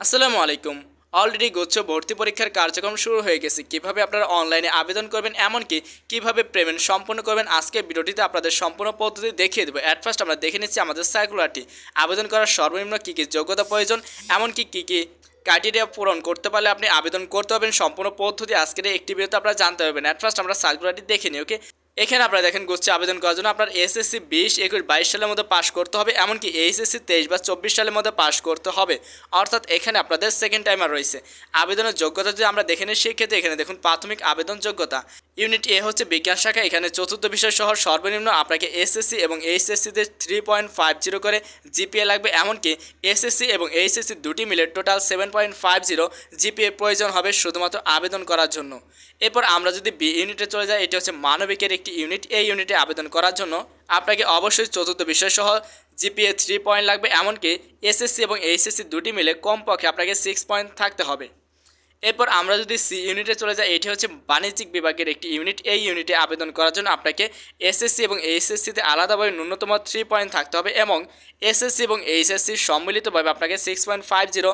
আসসালামু আলাইকুম। অলরেডি গুচ্ছ ভর্তি পরীক্ষার কার্যক্রম শুরু হয়ে গেছে। কীভাবে আপনারা অনলাইনে আবেদন করবেন, এমনকি কীভাবে পেমেন্ট সম্পন্ন করবেন, আজকে ভিডিওটিতে আপনাদের সম্পূর্ণ পদ্ধতি দেখিয়ে দেবো। অ্যাট ফার্স্ট আমরা দেখে নিচ্ছি আমাদের সার্কুলারটি আবেদন করার সর্বনিম্ন কী কী যোগ্যতা প্রয়োজন, এমনকি কী কী ক্রাইটেরিয়া পূরণ করতে পারলে আপনি আবেদন করতে পারবেন, সম্পূর্ণ পদ্ধতি আজকের একটি ভিডিওতে আপনারা জানতে পারবেন। অ্যাট ফার্স্ট আমরা সার্কুলারটি দেখে নিই ওকে এখানে আপনারা দেখেন গোষ্ঠী আবেদন করার জন্য আপনার এসএসসি বিশ, একুশ, বাইশ সালের মধ্যে পাশ করতে হবে, এমনকি এইচএসসি তেইশ বা চব্বিশ সালের মধ্যে পাশ করতে হবে। অর্থাৎ এখানে আপনাদের সেকেন্ড টাইমার রয়েছে। আবেদনের যোগ্যতা যদি আমরা দেখে নিই সেক্ষেত্রে এখানে দেখুন প্রাথমিক আবেদন যোগ্যতা ইউনিট এ হচ্ছে বিজ্ঞান শাখা। এখানে চতুর্থ বিষয় সহ সর্বনিম্ন আপনাকে এসএসসি এবং এইচএসসিতে থ্রি পয়েন্ট ফাইভ জিরো করে জিপিএ লাগবে। এমনকি এসএসসি এবং এইচএসসি দুটি মিলে total seven point five zero GPA প্রয়োজন হবে শুধুমাত্র আবেদন করার জন্য। এরপর আমরা যদি বি ইউনিটে চলে যাই, এটি হচ্ছে মানবিকের একটি ইউনিট। এই ইউনিটে আবেদন করার জন্য আপনাকে অবশ্যই চতুর্থ বিষয় সহ জিপিএ থ্রি পয়েন্ট লাগবে। এমনকি এসএসসি এবং এইচএসসি দুটি মিলে কমপক্ষে আপনাকে সিক্স পয়েন্ট থাকতে হবে। এরপর আমরা যদি সি ইউনিটে চলে যাই, এটি হচ্ছে বাণিজ্যিক বিভাগের একটি ইউনিট। এই ইউনিটে আবেদন করার জন্য আপনাকে এসএসসি এবং এইচএসসিতে আলাদাভাবে ন্যূনতম থ্রি পয়েন্ট থাকতে হবে এবং এসএসসি এবং এইচএসসি সম্মিলিতভাবে আপনাকে six point five zero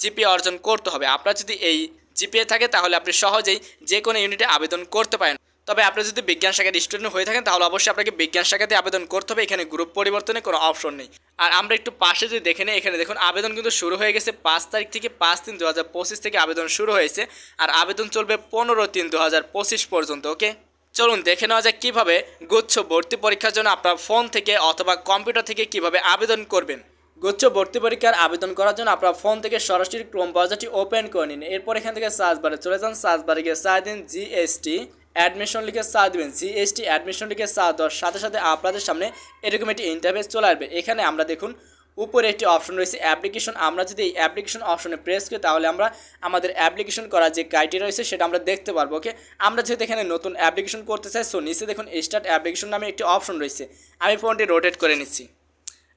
GP অর্জন করতে হবে। আপনার যদি এই জিপিএ থাকে, তাহলে আপনি সহজেই যে কোনো ইউনিটে আবেদন করতে পারেন। তবে আপনি যদি বিজ্ঞান শাখার স্টুডেন্ট হয়ে থাকেন, তাহলে অবশ্যই আপনাকে বিজ্ঞান শাখাতে আবেদন করতে হবে। এখানে গ্রুপ পরিবর্তনে কোনো অপশন নেই। আর আমরা একটু পাশে যদি দেখে নিই, এখানে দেখুন, আবেদন কিন্তু শুরু হয়ে গেছে পাঁচ তারিখ থেকে পাঁচ তিন দু থেকে আবেদন শুরু হয়েছে। আর আবেদন চলবে পনেরো তিন দু পর্যন্ত, ওকে? চলুন দেখে নেওয়া যাক কীভাবে গুচ্ছ ভর্তি পরীক্ষার জন্য আপনার ফোন থেকে অথবা কম্পিউটার থেকে কীভাবে আবেদন করবেন। গুচ্ছ ভর্তি পরীক্ষার আবেদন করার জন্য আপনার ফোন থেকে সরাসরি ক্রোম ব্রাউজারটি ওপেন করে নিন। এরপর এখান থেকে সার্চ বারে চলে যান। সার্চ বারে গিয়ে সার্চ দিন জিএসটি অ্যাডমিশন লিখে সার্চ দেবেন জিএসটি অ্যাডমিশন লিখে সার্চ দেওয়ার সাথে সাথে আপনাদের সামনে এরকম একটি ইন্টারফেস চলে আসবে। এখানে আমরা দেখুন, উপরে একটি অপশন রয়েছে অ্যাপ্লিকেশন আমরা যদি এই অ্যাপ্লিকেশন অপশনে প্রেস করি, তাহলে আমরা আমাদের অ্যাপ্লিকেশন করার যে ক্রাইটেরিয়া রয়েছে, সেটা আমরা দেখতে পারব ওকে আমরা যেহেতু এখানে নতুন অ্যাপ্লিকেশন করতে চাই সো নিচে দেখুন স্টার্ট অ্যাপ্লিকেশন নামে একটি অপশন রয়েছে। আমি ফোনটি রোটেট করে নিচ্ছি।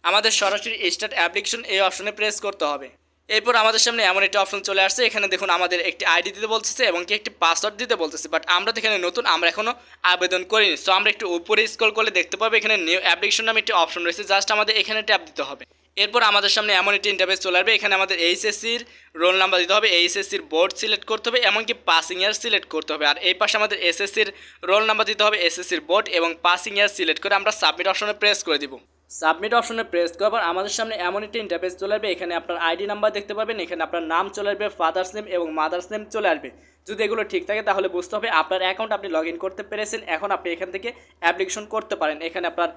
আমাদের সরাসরি স্টার্ট অ্যাপ্লিকেশন এই অপশনে প্রেস করতে হবে। এরপর আমাদের সামনে এমন একটি অপশন চলে আসছে। এখানে দেখুন আমাদের একটি আইডি দিতে বলতেছে এবং কি একটি পাসওয়ার্ড দিতে বলতেছে। বাট আমরা তো এখানে নতুন, আমরা এখনও আবেদন করিনি। সো আমরা একটু উপরে স্ক্রল করলে দেখতে পাবো, এখানে নিউ অ্যাপ্লিকেশন নামে একটি অপশন রয়েছে। জাস্ট আমাদের এখানে ট্যাপ দিতে হবে। এরপর আমাদের সামনে এমন একটি ইন্টারভেস চলে আসবে। এখানে আমাদের এইচএসসির রোল নাম্বার দিতে হবে। এইচএসসির বোর্ড সিলেক্ট করতে হবে, এমনকি পাসিং ইয়ার সিলেক্ট করতে হবে। আর এই পাশে আমাদের এসএসসির রোল নাম্বার দিতে হবে এসএসসির বোর্ড এবং পাসিং ইয়ার সিলেক্ট করে আমরা সাবমিট অপশনে প্রেস করে দিব। সাবমিট অপশনে প্রেস করার পর আমাদের সামনে এমন একটি ইন্টারফেস চলে আসবে। এখানে আপনার আইডি নাম্বার দেখতে পাবেন এখানে আপনার নাম চলে আসবে ফাদার্স নেম এবং মাদার্স নেম চলে আসবে। যদি এগুলো ঠিক থাকে তাহলে বুঝতে হবে আপনার অ্যাকাউন্ট আপনি লগ করতে পেরেছেন, এখন আপনি এখান থেকে অ্যাপ্লিকেশন করতে পারেন। এখানে আপনার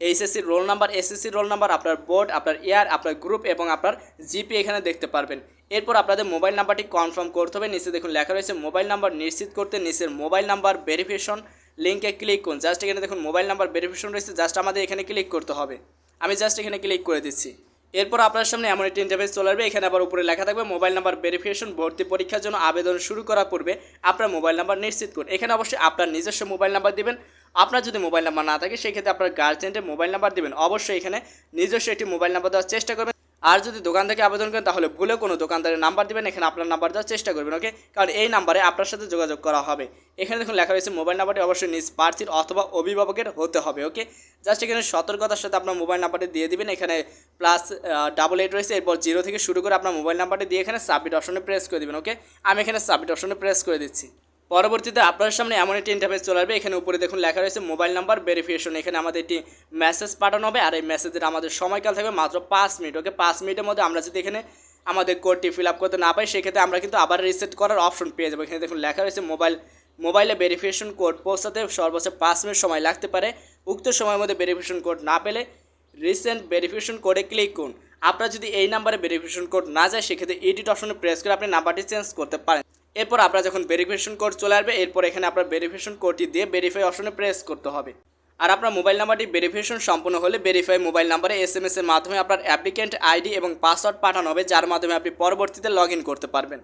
এইচএসসির roll number SSC roll number আপনার বোর্ড আপনার ইয়ার আপনার গ্রুপ এবং আপনার জিপি এখানে দেখতে পারবেন। এরপর আপনাদের মোবাইল নাম্বারটি কনফার্ম করতে হবে। নিচে দেখুন লেখা রয়েছে মোবাইল নাম্বার নিশ্চিত করতে, নিচের মোবাইল নাম্বার ভেরিফিকেশন লিঙ্কে ক্লিক করুন। জাস্ট এখানে দেখুন মোবাইল নাম্বার ভেরিফিকেশন রয়েছে জাস্ট আমাদের এখানে ক্লিক করতে হবে। আমি জাস্ট এখানে ক্লিক করে দিচ্ছি। এরপর আপনার সামনে এমন একটি ইন্টারফেস চলে আসবে, এখানে আবার উপরে লেখা থাকবে মোবাইল নাম্বার ভেরিফিকেশন ভর্তি পরীক্ষার জন্য আবেদন শুরু করার পূর্বে আপনার মোবাইল নাম্বার নিশ্চিত করুন। এখানে অবশ্যই আপনার নিজস্ব মোবাইল নাম্বার দেবেন। আপনার যদি মোবাইল নাম্বার না থাকে, সেক্ষেত্রে আপনার গার্জেন্টের মোবাইল নাম্বার দেবেন। অবশ্যই এখানে নিজস্ব একটি মোবাইল নাম্বার দেওয়ার চেষ্টা করবেন। আর যদি দোকান থেকে আবেদন করেন, তাহলে ভুলে কোনো দোকানদারের নাম্বার দিবেন, এখানে আপনার নাম্বার দেওয়ার চেষ্টা করবেন, ওকে? কারণ এই নাম্বারে আপনার সাথে যোগাযোগ করা হবে। এখানে দেখুন লেখা রয়েছে, মোবাইল নাম্বারটি অবশ্যই নিজ প্রার্থীর অথবা অভিভাবকের হতে হবে, ওকে? জাস্ট এখানে সতর্কতার সাথে আপনার মোবাইল নাম্বারটি দিয়ে দিবেন, এখানে প্লাস ডাবল এইট রয়েছে, এরপর জিরো থেকে শুরু করে আপনার মোবাইল নাম্বারটি দিয়ে এখানে সাবমিট অপশনে প্রেস করে দেবেন, ওকে? আমি এখানে সাবমিট অপশনে প্রেস করে দিচ্ছি। পরবর্তীতে আপনার সামনে এমন একটি ইন্টারফেস চলে আসবে, এখানে উপরে দেখুন লেখা রয়েছে মোবাইল নাম্বার ভেরিফিকেশন এখানে আমাদের একটি মেসেজ পাঠানো হবে, আর এই মেসেজের আমাদের সময়কাল থাকবে মাত্র পাঁচ মিনিট ওকে পাঁচ মিনিটের মধ্যে আমরা যদি এখানে আমাদের কোডটি ফিল আপ করতে না পাই, সেক্ষেত্রে আমরা কিন্তু আবার রিসেট করার অপশন পেয়ে যাব। এখানে দেখুন লেখা রয়েছে মোবাইল মোবাইলে ভেরিফিকেশন কোড পৌঁছাতে সর্বোচ্চ পাঁচ মিনিট সময় লাগতে পারে। উক্ত সময়ের মধ্যে ভেরিফিকেশন কোড না পেলে রিসেন্ট ভেরিফিকেশন কোডে ক্লিক করুন। আপনার যদি এই নাম্বারে ভেরিফিকেশন কোড না যায়, সেক্ষেত্রে এডিট অপশনে প্রেস করে আপনি নাম্বারটি চেঞ্জ করতে পারেন। এরপর আপনার যখন ভেরিফিকেশন কোড চলে আসবে, এরপর এখানে আপনার ভেরিফিকেশন কোডটি দিয়ে ভেরিফাই অপশনে প্রেস করতে হবে। আর আপনার মোবাইল নাম্বারটি ভেরিফিকেশন সম্পূর্ণ হলে ভেরিফাই মোবাইল নাম্বারে এস এম এর মাধ্যমে আপনার অ্যাপ্লিকেন্ট আইডি এবং পাসওয়ার্ড পাঠানো হবে, যার মাধ্যমে আপনি পরবর্তীতে লগ করতে পারবেন।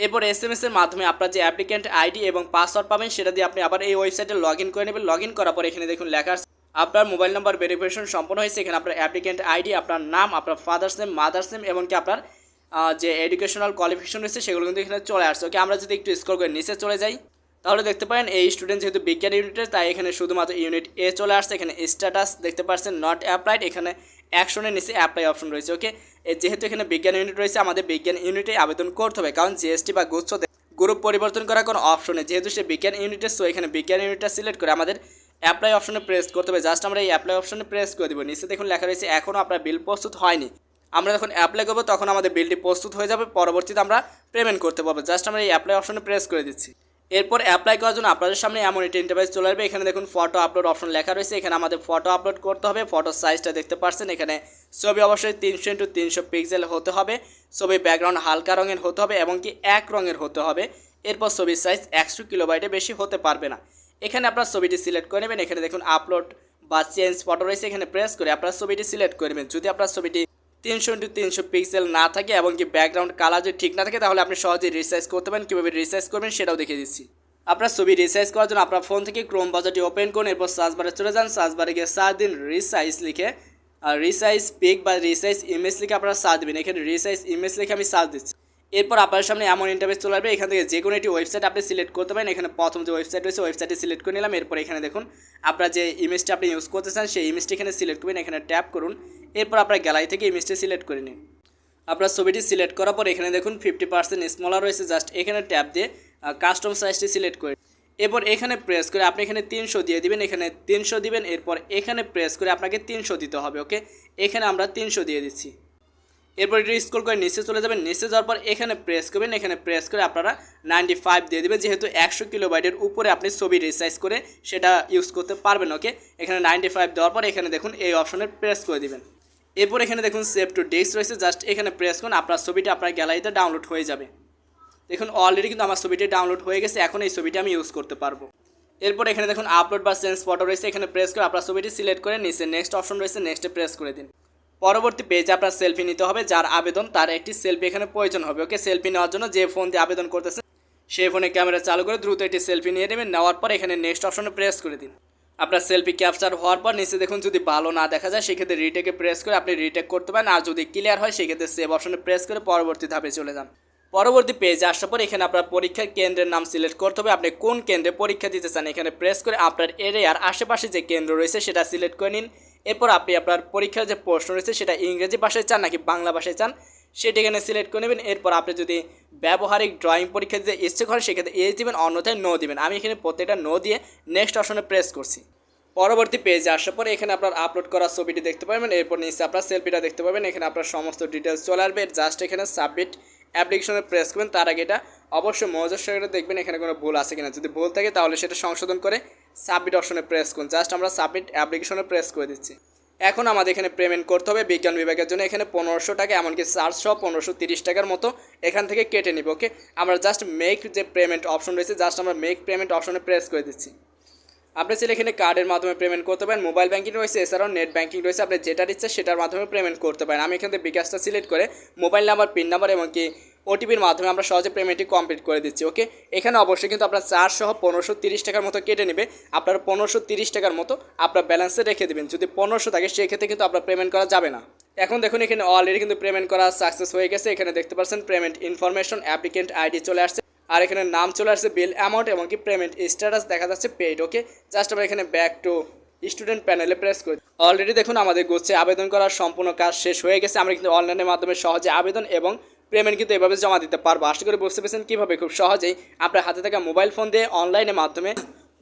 এরপর এস এম এর মাধ্যমে আপনার যে অ্যাপ্লিকেন্ট আইডি এবং পাসওয়ার্ড পাবেন, সেটা দিয়ে আপনি আবার এই ওয়েবসাইটে লগ করে নেবেন। লগ করার পর এখানে দেখুন লেখা আপনার মোবাইল নাম্বার ভেরিফিকেশন সম্পূর্ণ হয়েছে। এখানে আপনার অ্যাপ্লিকেন্ট আইডি আপনার নাম, আপনার ফাদার্স নেম মাদার্স নেম এমনকি আপনার যে এডুকেশনাল কোয়ালিফিকেশন রয়েছে সেগুলো কিন্তু এখানে চলে আসছে। ওকে আমরা যদি একটু স্কোর করে নিচে চলে যাই, তাহলে দেখতে পারেন এই স্টুডেন্ট যেহেতু বিজ্ঞান ইউনিটের তাই এখানে শুধুমাত্র ইউনিট এ চলে আসছে, এখানে স্ট্যাটাস দেখতে পাচ্ছেন নট অ্যাপ্লাইড এখানে অ্যাকশনের নিচে অ্যাপ্লাই অপশন রয়েছে ওকে যেহেতু এখানে বিজ্ঞান ইউনিট রয়েছে, আমাদের বিজ্ঞান ইউনিটে আবেদন করতে হবে, কারণ জিএসটি বা গুচ্ছ গ্রুপ পরিবর্তন করার কোনো অপশন যেহেতু সে বিজ্ঞান ইউনিটে সো এখানে বিজ্ঞান ইউনিটটা সিলেক্ট করে আমাদের অ্যাপ্লাই অপশনে প্রেস করতে হবে। জাস্ট আমরা এই অ্যাপ্লাই অপশনে প্রেস করে দেবো। নিচে দেখুন লেখা রয়েছে এখনও আপনার বিল প্রস্তুত হয়নি। আমরা যখন অ্যাপ্লাই করব, তখন আমাদের বিলটি প্রস্তুত হয়ে যাবে, পরবর্তীতে আমরা পেমেন্ট করতে পারব। জাস্ট আমরা এই অ্যাপ্লাই অপশনে প্রেস করে দিচ্ছি। এরপর অ্যাপ্লাই করার জন্য আপনাদের সামনে এমন একটি ইন্টারভাইস চলে আসবে। এখানে দেখুন ফটো আপলোড অপশন লেখা রয়েছে। এখানে আমাদের ফটো আপলোড করতে হবে। ফটো সাইজটা দেখতে পাচ্ছেন এখানে ছবি অবশ্যই তিনশো ইন্টু তিনশো পিক্সেল হতে হবে। ছবি ব্যাকগ্রাউন্ড হালকা রঙের হতে হবে এবং কি এক রঙের হতে হবে। এরপর ছবির সাইজ একশো কিলোবাইটে বেশি হতে পারবে না। এখানে আপনার ছবিটি সিলেক্ট করে নেবেন। এখানে দেখুন আপলোড বা চেঞ্জ ফটো রয়েছে। এখানে প্রেস করে আপনার ছবিটি সিলেক্ট করবেন যদি আপনার ছবিটি তিনশো ইন্টু তিনশো পিক্সেল না থাকে এবং কি ব্যাকগ্রাউন্ড কালার যদি ঠিক না থাকে, তাহলে আপনি সহজেই রিসাইজ করতে পারেন। কীভাবে রিসাইজ করবেন সেটাও দেখে দিচ্ছি। আপনার ছবি রিসাইজ করার জন্য আপনার ফোন থেকে ক্রোম বাজারটি ওপেন করুন, এরপর সার্চ বারে চলে যান। সার্চ বারে গিয়ে সাত দিন রিসাইজ লিখে। আর রিসাইজ পিক বা রিসাইজ ইমেজ লিখে আপনারা সার্চ দেবেন। এখানে রিসাইজ ইমেজ লিখে আমি সার্চ দিচ্ছি। এরপর আপনার সামনে এমন ইন্টারভেস চলে আসবে। এখান থেকে যে কোনো একটি ওয়েবসাইট আপনি সিলেক্ট করতে পারেন। এখানে প্রথম যে ওয়েবসাইট রয়েছে ওয়েবসাইটটি সিলেক্ট করে নিলাম। এরপর এখানে দেখুন, আপনার যে ইমেজটা আপনি ইউজ করতে চান, সেই ইমেজটি এখানে সিলেক্ট করবেন। এখানে ট্যাপ করুন। এরপর আপনার গ্যালারি থেকে ইমেজটি সিলেক্ট করে নিন। আপনার ছবিটি সিলেক্ট করার পর এখানে দেখুন ফিফটি পার্সেন্ট স্মলার রয়েছে। জাস্ট এখানে ট্যাপ দিয়ে কাস্টম সাইজটি সিলেক্ট করে। এরপর এখানে প্রেস করে আপনি এখানে তিনশো দিয়ে দিবেন। এখানে তিনশো দিবেন। এরপর এখানে প্রেস করে আপনাকে তিনশো দিতে হবে ওকে এখানে আমরা তিনশো দিয়ে দিচ্ছি। এরপর এটি স্ক্রল করে নিচে চলে যাবেন। নিচে যাওয়ার পর এখানে প্রেস করবেন। এখানে প্রেস করে আপনারা নাইনটি ফাইভ দিয়ে দেবেন। যেহেতু একশো কিলোবাইটের উপরে আপনি ছবি রিসাইজ করে সেটা ইউজ করতে পারবেন ওকে এখানে নাইনটি ফাইভ দেওয়ার পর এখানে দেখুন এই অপশনে প্রেস করে দেবেন। এরপর এখানে দেখুন সেভ টু ডেস্ক রয়েছে। জাস্ট এখানে প্রেস করুন, আপনার ছবিটা আপনার গ্যালারিতে ডাউনলোড হয়ে যাবে। দেখুন অলরেডি কিন্তু আমার ছবিটি ডাউনলোড হয়ে গেছে। এখন এই ছবিটি আমি ইউজ করতে পারব। এরপর এখানে দেখুন আপলোড বা চেঞ্জ ফটো রয়েছে। এখানে প্রেস করে আপনার ছবিটি সিলেক্ট করে নিচে নেক্সট অপশন রয়েছে। নেক্সটে প্রেস করে দিন। পরবর্তী পেজে আপনার সেলফি নিতে হবে, যার আবেদন তার একটি সেলফি এখানে প্রয়োজন হবে। ওকে সেলফি নেওয়ার জন্য যে ফোন দিয়ে আবেদন করতেছেন সেই ফোনে ক্যামেরা চালু করে দ্রুত একটি সেলফি নিয়ে নেবেন, নেওয়ার পর এখানে নেক্সট অপশনে প্রেস করে দিন। আপনার সেলফি ক্যাপচার হওয়ার পর নিচে দেখুন যদি ভালো না দেখা যায়, সেক্ষেত্রে রিটেকে প্রেস করে আপনি রিটেক করতে পারেন, আর যদি ক্লিয়ার হয়, সেক্ষেত্রে সেভ অপশনে প্রেস করে পরবর্তী ধাপে চলে যান। পরবর্তী পেজে আসার পর এখানে আপনার পরীক্ষার কেন্দ্রের নাম সিলেক্ট করতে হবে। আপনি কোন কেন্দ্রে পরীক্ষা দিতে চান, এখানে প্রেস করে আপনার এরিয়ার আশেপাশে যে কেন্দ্র রয়েছে, সেটা সিলেক্ট করে নিন। এরপর আপনি আপনার পরীক্ষার যে প্রশ্ন রয়েছে সেটা ইংরেজি ভাষায় চান নাকি বাংলা ভাষায় চান, সেটা এখানে সিলেক্ট করে নেবেন। এরপর আপনি যদি ব্যবহারিক ড্রয়িং পরীক্ষা দিতে ইচ্ছে করেন, সেক্ষেত্রে এস দিবেন, অন্যথায় নো দিবেন। আমি এখানে প্রত্যেকটা নো দিয়ে নেক্সট অপশনে প্রেস করছি। পরবর্তী পেজে আসার পরে এখানে আপনার আপলোড করা ছবিটি দেখতে পাবেন। এরপর নিচে আপনার সেলফিটা দেখতে পাবেন। এখানে আপনার সমস্ত ডিটেলস চলে আসবে। জাস্ট এখানে সাবমিট অ্যাপ্লিকেশনে প্রেস করবেন। তার আগে এটা অবশ্যই মজার সঙ্গে দেখবেন এখানে কোনো ভুল আছে কিনা। যদি ভুল থাকে তাহলে সেটা সংশোধন করে সাবমিট অপশনে প্রেস করুন। জাস্ট আমরা সাবমিট অ্যাপ্লিকেশনে প্রেস করে দিচ্ছি। এখন আমাদের এখানে পেমেন্ট করতে হবে বিজ্ঞান বিভাগের জন্য। এখানে পনেরোশো টাকা, এমনকি চারশো পনেরোশো তিরিশ টাকার মতো এখান থেকে কেটে নিব ওকে আমরা জাস্ট মেক যে পেমেন্ট অপশন রয়েছে জাস্ট আমরা মেক পেমেন্ট অপশনে প্রেস করে দিচ্ছি। আপনি চাইলে এখানে কার্ডের মাধ্যমে পেমেন্ট করতে পারেন। মোবাইল ব্যাঙ্কিং রয়েছে, এছাড়াও নেট ব্যাঙ্কিং রয়েছে। আপনি যেটা ইচ্ছে সেটার মাধ্যমে পেমেন্ট করতে পারেন। আমি এখান থেকে বিকাশটা সিলেক্ট করে মোবাইল নাম্বার পিন নাম্বার এবং কি ওটিপির মাধ্যমে আমরা সহজে পেমেন্টটি কমপ্লিট করে দিচ্ছি ওকে এখানে অবশ্যই কিন্তু আপনার চার সহ পনেরোশো তিরিশ টাকার মতো কেটে নেবে। আপনার পনেরোশো তিরিশ টাকার মতো আপনার ব্যালেন্সে রেখে দেবেন। যদি পনেরোশো থাকে, সেক্ষেত্রে কিন্তু আপনার পেমেন্ট করা যাবে না। এখন দেখুন, এখানে অলরেডি কিন্তু পেমেন্ট করা সাকসেস হয়ে গেছে। এখানে দেখতে পাচ্ছেন পেমেন্ট ইনফরমেশন অ্যাপ্লিকেন্ট আইডি চলে আসছে। আর এখানে নাম চলে আসছে বিল অ্যামাউন্ট এবং কি পেমেন্ট স্ট্যাটাস দেখা যাচ্ছে পেইড ওকে জাস্ট আমরা এখানে ব্যাক টু স্টুডেন্ট প্যানেলে প্রেস করি। অলরেডি দেখুন, আমাদের গোচ্ছে আবেদন করার সম্পূর্ণ কাজ শেষ হয়ে গেছে। আমরা কিন্তু অনলাইনের মাধ্যমে সহজে আবেদন এবং পেমেন্ট কিন্তু এভাবে জমা দিতে পারব। আশা করি বুঝতে পেরেছেন কীভাবে খুব সহজেই আপনার হাতে থাকা মোবাইল ফোন দিয়ে অনলাইনের মাধ্যমে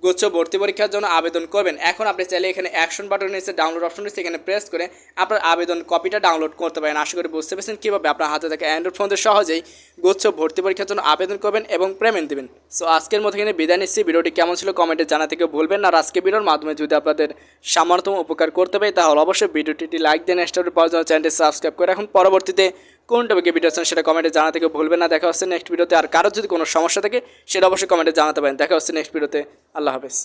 গুচ্ছ ভর্তি পরীক্ষার জন্য আবেদন করবেন। এখন আপনি চাইলে এখানে অ্যাকশন বাটন নিচে ডাউনলোড অপশন রয়েছে, এখানে প্রেস করে আপনার আবেদন কপিটা ডাউনলোড করতে পারেন। আশা করি বুঝতে পেরেছেন কীভাবে আপনার হাতে থাকা অ্যান্ড্রয়েড ফোন দিয়ে সহজেই গুচ্ছ ভর্তি পরীক্ষার জন্য আবেদন করবেন এবং পেমেন্ট দেবেন। সো আজকের মতো এখানে বিদায় নিচ্ছি। ভিডিওটি কেমন ছিল কমেন্টে জানাতে কেউ ভুলবেন আর আজকে ভিডিওর মাধ্যমে যদি আপনাদের সামান্যতম উপকার করতে পারি, তাহলে অবশ্যই ভিডিওটি লাইক দেন স্টোরি পাওয়ার জন্য চ্যানেলটি সাবস্ক্রাইব করে এখন পরবর্তীতে কোন টপিকে ভিডিও আছেন সেটা কমেন্টে জানাতে থেকে ভুলবেন না। দেখা হচ্ছে নেক্সট ভিডিওতে। আর কারোর যদি কোনো সমস্যা থাকে, সেটা অবশ্যই কমেন্টে জানাতে পারেন। দেখা হচ্ছে নেক্সট ভিডিওতে। আল্লাহ হাফেজ।